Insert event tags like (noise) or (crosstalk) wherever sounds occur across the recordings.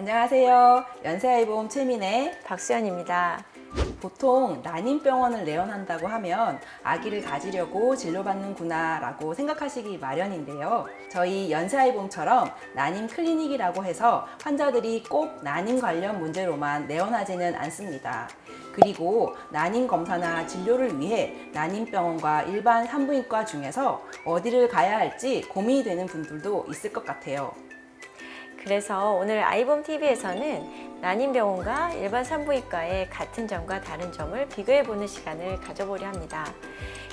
안녕하세요. 연세아이보험 최민의 박수연입니다. 보통 난임병원을 내원한다고 하면 아기를 가지려고 진료받는구나 라고 생각하시기 마련인데요. 저희 연세아이보험처럼 난임 클리닉이라고 해서 환자들이 꼭 난임 관련 문제로만 내원하지는 않습니다. 그리고 난임 검사나 진료를 위해 난임병원과 일반 산부인과 중에서 어디를 가야 할지 고민이 되는 분들도 있을 것 같아요. 그래서 오늘 아이봄 TV에서는 난임병원과 일반 산부인과의 같은 점과 다른 점을 비교해 보는 시간을 가져보려 합니다.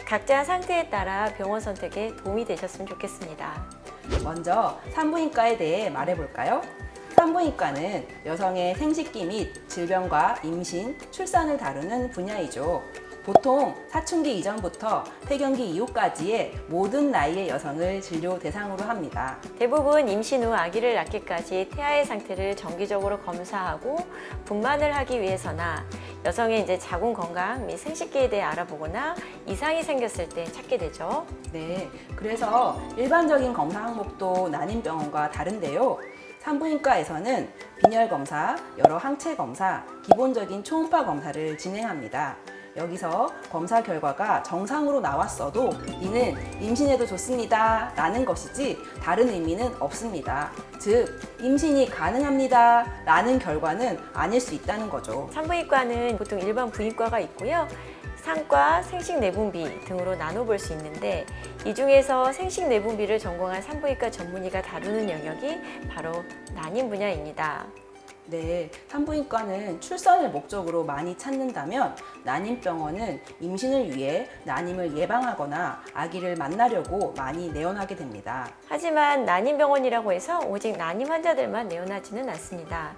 각자 상태에 따라 병원 선택에 도움이 되셨으면 좋겠습니다. 먼저 산부인과에 대해 말해 볼까요? 산부인과는 여성의 생식기 및 질병과 임신, 출산을 다루는 분야이죠. 보통 사춘기 이전부터 폐경기 이후까지의 모든 나이의 여성을 진료 대상으로 합니다. 대부분 임신 후 아기를 낳기까지 태아의 상태를 정기적으로 검사하고 분만을 하기 위해서나 여성의 이제 자궁 건강 및 생식기에 대해 알아보거나 이상이 생겼을 때 찾게 되죠. 네, 그래서 일반적인 검사 항목도 난임병원과 다른데요. 산부인과에서는 빈혈 검사, 여러 항체 검사, 기본적인 초음파 검사를 진행합니다. 여기서 검사 결과가 정상으로 나왔어도 이는 임신해도 좋습니다. 라는 것이지 다른 의미는 없습니다. 즉, 임신이 가능합니다. 라는 결과는 아닐 수 있다는 거죠. 산부인과는 보통 일반 부인과가 있고요. 상과 생식내분비 등으로 나눠볼 수 있는데 이 중에서 생식내분비를 전공한 산부인과 전문의가 다루는 영역이 바로 난임 분야입니다. 네, 산부인과는 출산을 목적으로 많이 찾는다면 난임병원은 임신을 위해 난임을 예방하거나 아기를 만나려고 많이 내원하게 됩니다. 하지만 난임병원이라고 해서 오직 난임 환자들만 내원하지는 않습니다.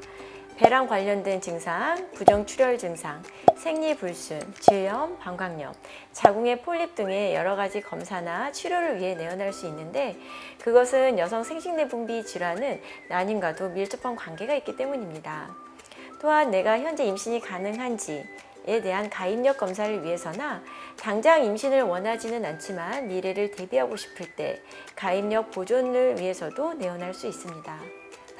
배랑 관련된 증상, 부정출혈 증상, 생리불순, 질염, 방광염, 자궁의 폴립 등의 여러 가지 검사나 치료를 위해 내원할 수 있는데 그것은 여성 생식내분비 질환은 난임과도 밀접한 관계가 있기 때문입니다. 또한 내가 현재 임신이 가능한지 에 대한 가입력 검사를 위해서나 당장 임신을 원하지는 않지만 미래를 대비하고 싶을 때 가입력 보존을 위해서도 내원할 수 있습니다.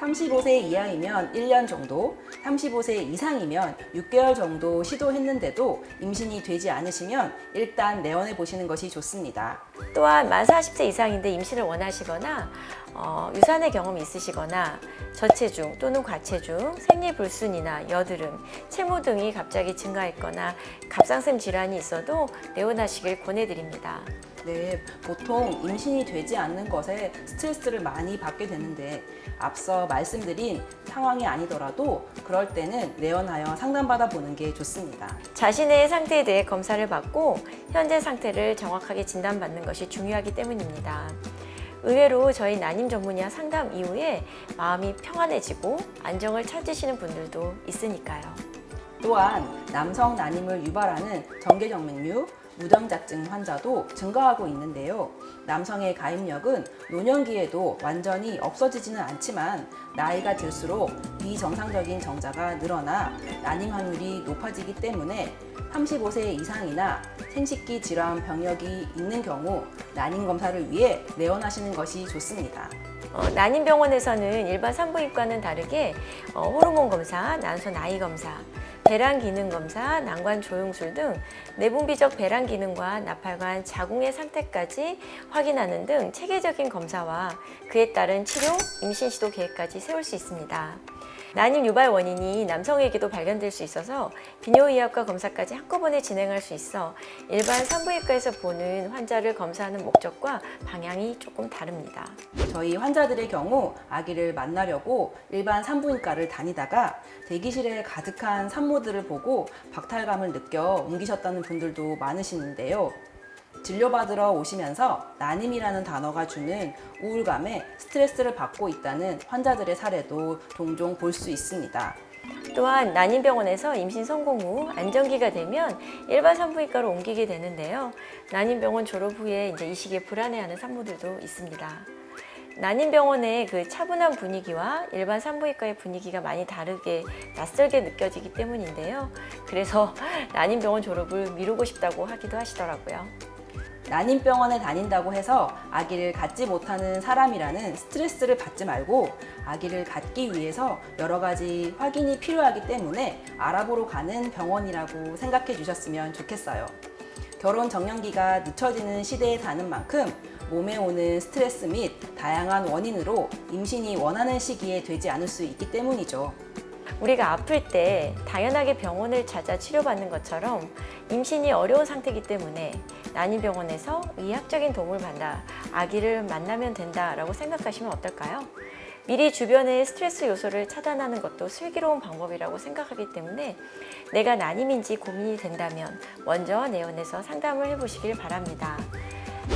35세 이하이면 1년 정도, 35세 이상이면 6개월 정도 시도했는데도 임신이 되지 않으시면 일단 내원해 보시는 것이 좋습니다. 또한 만 40세 이상인데 임신을 원하시거나 어, 유산의 경험이 있으시거나 저체중 또는 과체중, 생리불순이나 여드름, 체모 등이 갑자기 증가했거나 갑상선 질환이 있어도 내원하시길 권해드립니다. 네, 보통 임신이 되지 않는 것에 스트레스를 많이 받게 되는데 앞서 말씀드린 상황이 아니더라도 그럴 때는 내원하여 상담받아 보는 게 좋습니다. 자신의 상태에 대해 검사를 받고 현재 상태를 정확하게 진단받는 것이 중요하기 때문입니다. 의외로 저희 난임 전문의와 상담 이후에 마음이 평안해지고 안정을 찾으시는 분들도 있으니까요. 또한 남성 난임을 유발하는 정계정맥류, 무정자증 환자도 증가하고 있는데요. 남성의 가입력은 노년기에도 완전히 없어지지는 않지만 나이가 들수록 비정상적인 정자가 늘어나 난임 확률이 높아지기 때문에 35세 이상이나 생식기 질환 병력이 있는 경우 난임 검사를 위해 내원하시는 것이 좋습니다. 어, 난임병원에서는 일반 산부인과는 다르게 어, 호르몬 검사, 난소 나이 검사, 배란 기능 검사, 난관 조영술 등 내분비적 배란 기능과 나팔관 자궁의 상태까지 확인하는 등 체계적인 검사와 그에 따른 치료, 임신 시도 계획까지 세울 수 있습니다. 난임 유발 원인이 남성에게도 발견될 수 있어서 비뇨의학과 검사까지 한꺼번에 진행할 수 있어 일반 산부인과에서 보는 환자를 검사하는 목적과 방향이 조금 다릅니다. 저희 환자들의 경우 아기를 만나려고 일반 산부인과를 다니다가 대기실에 가득한 산모들을 보고 박탈감을 느껴 옮기셨다는 분들도 많으시는데요. 진료받으러 오시면서 난임이라는 단어가 주는 우울감에 스트레스를 받고 있다는 환자들의 사례도 종종 볼 수 있습니다. 또한 난임병원에서 임신 성공 후 안정기가 되면 일반 산부인과로 옮기게 되는데요. 난임병원 졸업 후에 이제 이 시기에 불안해하는 산모들도 있습니다. 난임병원의 그 차분한 분위기와 일반 산부인과의 분위기가 많이 다르게 낯설게 느껴지기 때문인데요. 그래서 (laughs) 난임병원 졸업을 미루고 싶다고 하기도 하시더라고요. 난임병원에 다닌다고 해서 아기를 갖지 못하는 사람이라는 스트레스를 받지 말고 아기를 갖기 위해서 여러 가지 확인이 필요하기 때문에 알아보러 가는 병원이라고 생각해 주셨으면 좋겠어요. 결혼 정년기가 늦춰지는 시대에 사는 만큼 몸에 오는 스트레스 및 다양한 원인으로 임신이 원하는 시기에 되지 않을 수 있기 때문이죠. 우리가 아플 때 당연하게 병원을 찾아 치료받는 것처럼 임신이 어려운 상태이기 때문에 난임병원에서 의학적인 도움을 받아 아기를 만나면 된다라고 생각하시면 어떨까요? 미리 주변의 스트레스 요소를 차단하는 것도 슬기로운 방법이라고 생각하기 때문에 내가 난임인지 고민이 된다면 먼저 내원에서 상담을 해보시길 바랍니다.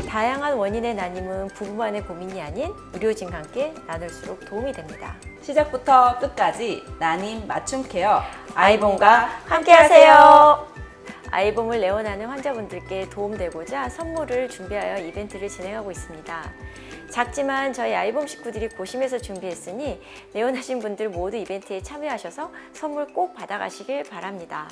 다양한 원인의 난임은 부부만의 고민이 아닌 의료진과 함께 나눌수록 도움이 됩니다. 시작부터 끝까지 난임 맞춤 케어 아이봄과 함께하세요. 아이봄을 내원하는 환자분들께 도움되고자 선물을 준비하여 이벤트를 진행하고 있습니다. 작지만 저희 아이봄 식구들이 고심해서 준비했으니 내원하신 분들 모두 이벤트에 참여하셔서 선물 꼭 받아가시길 바랍니다.